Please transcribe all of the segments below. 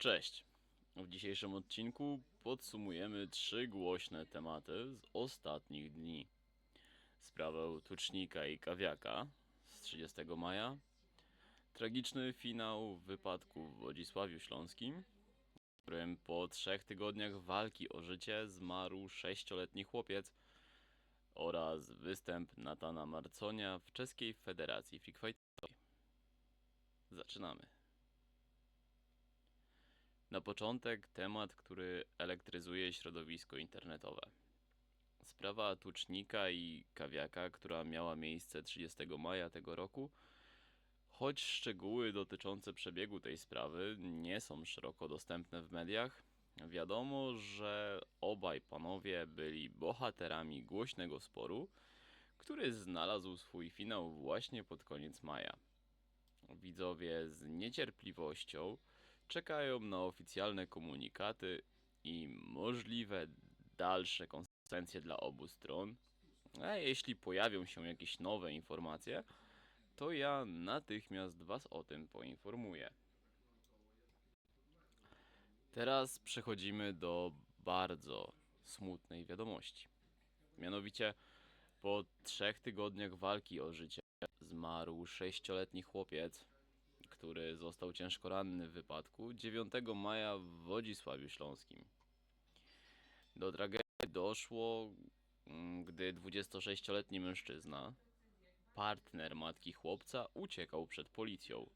Cześć! W dzisiejszym odcinku podsumujemy trzy głośne tematy z ostatnich dni. Sprawę tucznika i kawiaka z 30 maja, tragiczny finał wypadku w Wodzisławiu Śląskim, w którym po trzech tygodniach walki o życie zmarł sześcioletni chłopiec oraz występ Natana Marconia w czeskiej Federacji Freakfightowej. Zaczynamy. Na początek temat, który elektryzuje środowisko internetowe. Sprawa tucznika i kawiaka, która miała miejsce 30 maja tego roku, choć szczegóły dotyczące przebiegu tej sprawy nie są szeroko dostępne w mediach, wiadomo, że obaj panowie byli bohaterami głośnego sporu, który znalazł swój finał właśnie pod koniec maja. Widzowie z niecierpliwością czekają na oficjalne komunikaty i możliwe dalsze konsekwencje dla obu stron. A jeśli pojawią się jakieś nowe informacje, to ja natychmiast Was o tym poinformuję. Teraz przechodzimy do bardzo smutnej wiadomości. Mianowicie, po trzech tygodniach walki o życie zmarł sześcioletni chłopiec, który został ciężko ranny w wypadku 9 maja w Wodzisławiu Śląskim. Do tragedii doszło, mm, gdy 26-letni mężczyzna, partner matki chłopca, uciekał przed policją.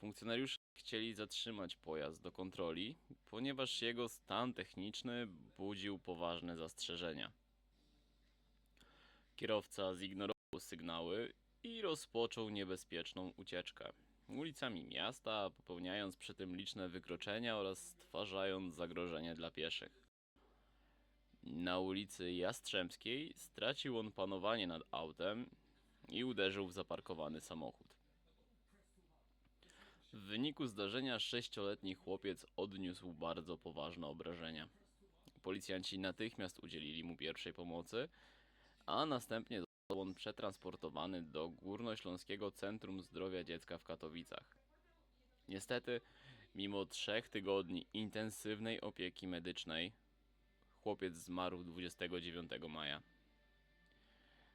Funkcjonariusze chcieli zatrzymać pojazd do kontroli, ponieważ jego stan techniczny budził poważne zastrzeżenia. Kierowca zignorował sygnały i rozpoczął niebezpieczną ucieczkę ulicami miasta, popełniając przy tym liczne wykroczenia oraz stwarzając zagrożenie dla pieszych. Na ulicy Jastrzębskiej stracił on panowanie nad autem i uderzył w zaparkowany samochód. W wyniku zdarzenia sześcioletni chłopiec odniósł bardzo poważne obrażenia. Policjanci natychmiast udzielili mu pierwszej pomocy, a następnie on przetransportowany do Górnośląskiego Centrum Zdrowia Dziecka w Katowicach. Niestety, mimo trzech tygodni intensywnej opieki medycznej, chłopiec zmarł 29 maja.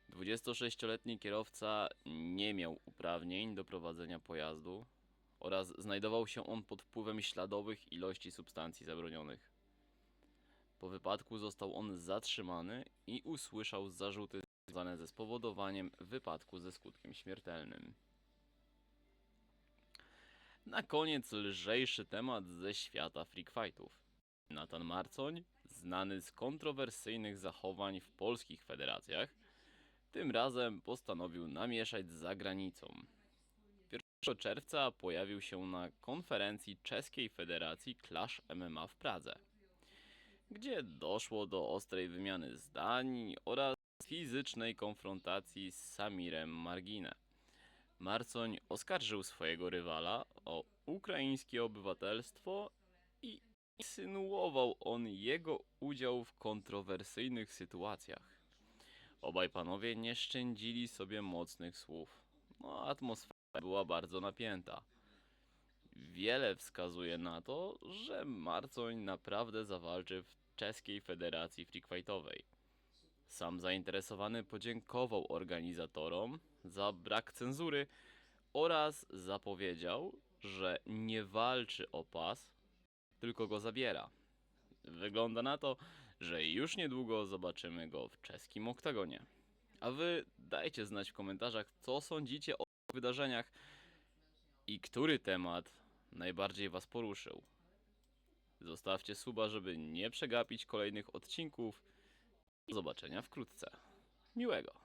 26-letni kierowca nie miał uprawnień do prowadzenia pojazdu oraz znajdował się on pod wpływem śladowych ilości substancji zabronionych. Po wypadku został on zatrzymany i usłyszał zarzuty związane ze spowodowaniem wypadku ze skutkiem śmiertelnym. Na koniec lżejszy temat ze świata freak fightów. Nathan Marcoń, znany z kontrowersyjnych zachowań w polskich federacjach, tym razem postanowił namieszać za granicą. 1 czerwca pojawił się na konferencji czeskiej federacji Clash MMA w Pradze, gdzie doszło do ostrej wymiany zdań oraz fizycznej konfrontacji z Samirem Margine. Marcoń oskarżył swojego rywala o ukraińskie obywatelstwo i insynuował on jego udział w kontrowersyjnych sytuacjach. Obaj panowie nie szczędzili sobie mocnych słów. No, atmosfera była bardzo napięta. Wiele wskazuje na to, że Marcoń naprawdę zawalczy w czeskiej federacji freakfightowej. Sam zainteresowany podziękował organizatorom za brak cenzury oraz zapowiedział, że nie walczy o pas, tylko go zabiera. Wygląda na to, że już niedługo zobaczymy go w czeskim oktagonie. A wy dajcie znać w komentarzach, co sądzicie o wydarzeniach i który temat najbardziej was poruszył. Zostawcie suba, żeby nie przegapić kolejnych odcinków. Do zobaczenia wkrótce. Miłego.